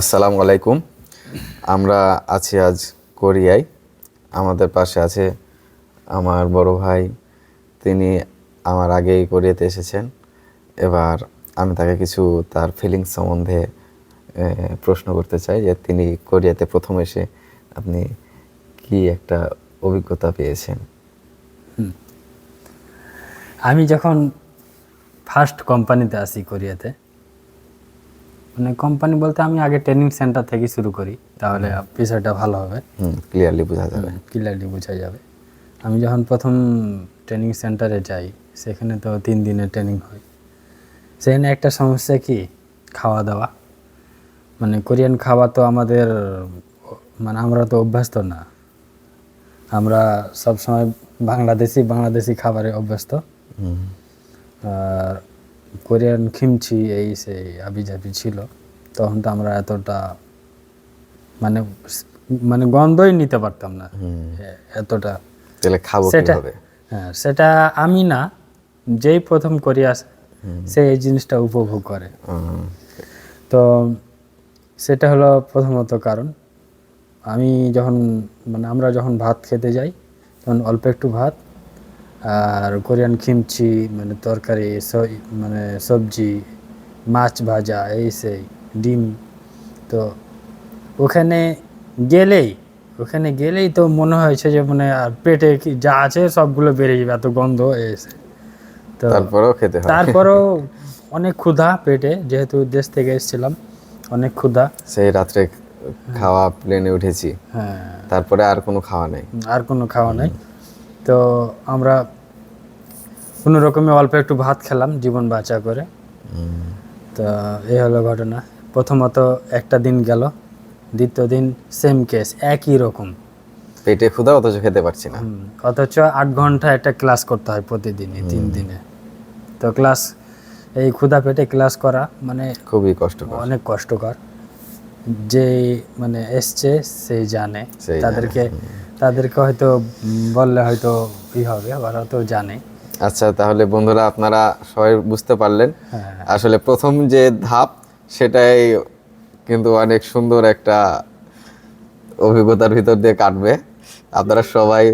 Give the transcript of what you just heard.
আসসালামু আলাইকুম। আমরা আছি আজ কোরিয়ায়। আমাদের পাশে আছে আমার বড় ভাই। তিনি আমার আগেই কোরিয়াতে এসেছেন। এবার আমি তাকে কিছু তার ফিলিংস সম্বন্ধে প্রশ্ন করতে চাই যে তিনি কোরিয়াতে প্রথম এসে আপনি কি একটা অভিজ্ঞতা পেয়েছেন? আমি যখন ফার্স্ট কোম্পানিতে আসি কোরিয়াতে মানে কোম্পানি বলতে আমি আগে ট্রেনিং সেন্টার থেকে শুরু করি তাহলে বিষয়টা ভালো হবে। ক্লিয়ারলি বোঝা যাবে। ক্লিয়ারলি বোঝা যাবে। আমি যখন প্রথম ট্রেনিং সেন্টারে যাই সেখানে তো তিন দিনের ট্রেনিং হয়। সেখানে একটা সমস্যা কি? খাওয়া দাওয়া মানে কোরিয়ান খাওয়া তো আমাদের মানে আমরা তো অভ্যস্ত না। আমরা সব সময় বাংলাদেশি বাংলাদেশি খাবারে অভ্যস্ত। আর কোরিয়ান খিমচি এই সেই আবিজাবি ছিল তখন তো আমরা এতটা মানে মানে গন্ধই নিতে পারতাম না। এতটা তাহলে খাব সেটা কীভাবে? হ্যাঁ সেটা আমি না যেই প্রথম কোরিয়া আসে, সে এই জিনিসটা উপভোগ করে। তো সেটা হলো প্রথমত কারণ। আমি যখন মানে আমরা যখন ভাত খেতে যাই তখন অল্প একটু ভাত আর কোরিয়ান খিমচি মানে তরকারি মানে সবজি মাছ ভাজা এই সেই ডিম। তো ওখানে গেলেই ওখানে গেলেই তো মনে হয়েছে যে মানে আর পেটে কি যা আছে সবগুলো বেড়ে যাবে এত গন্ধ এসে তো তারপরেও খেতে হয়। তারপরেও অনেক ক্ষুধা পেটে যেহেতু দেশ থেকে এসেছিলাম অনেক ক্ষুধা। সেই রাত্রে খাওয়া প্লেনে উঠেছি। হ্যাঁ। তারপরে আর কোনো খাওয়া নেই। আর কোনো খাওয়া নাই। তো আমরা কোনো রকমে অল্প একটু ভাত খেলাম জীবন বাঁচা করে। তো এই হলো ঘটনা। প্রথমত একটা দিন গেল দ্বিতীয় দিন সেম কেস একই রকম। পেটে ক্ষুধা অথচ খেতে পারছি না। অথচ আট ঘণ্টা একটা ক্লাস করতে হয় প্রতিদিনই তিন দিনে। তো ক্লাস এই ক্ষুধা পেটে ক্লাস করা মানে খুবই কষ্টকর। অনেক কষ্টকর। যে মানে এসছে সেই সেই জানে, তাদেরকে তাদেরকে হয়তো বললে হয়তো ই হবে আবার হয়তো জানে। আচ্ছা তাহলে বন্ধুরা আপনারা সবাই বুঝতে পারলেন। হ্যাঁ আসলে প্রথম যে ধাপ সেটাই কিন্তু অনেক সুন্দর একটা অভিজ্ঞতার ভিতর দিয়ে কাটবে। আপনারা সবাই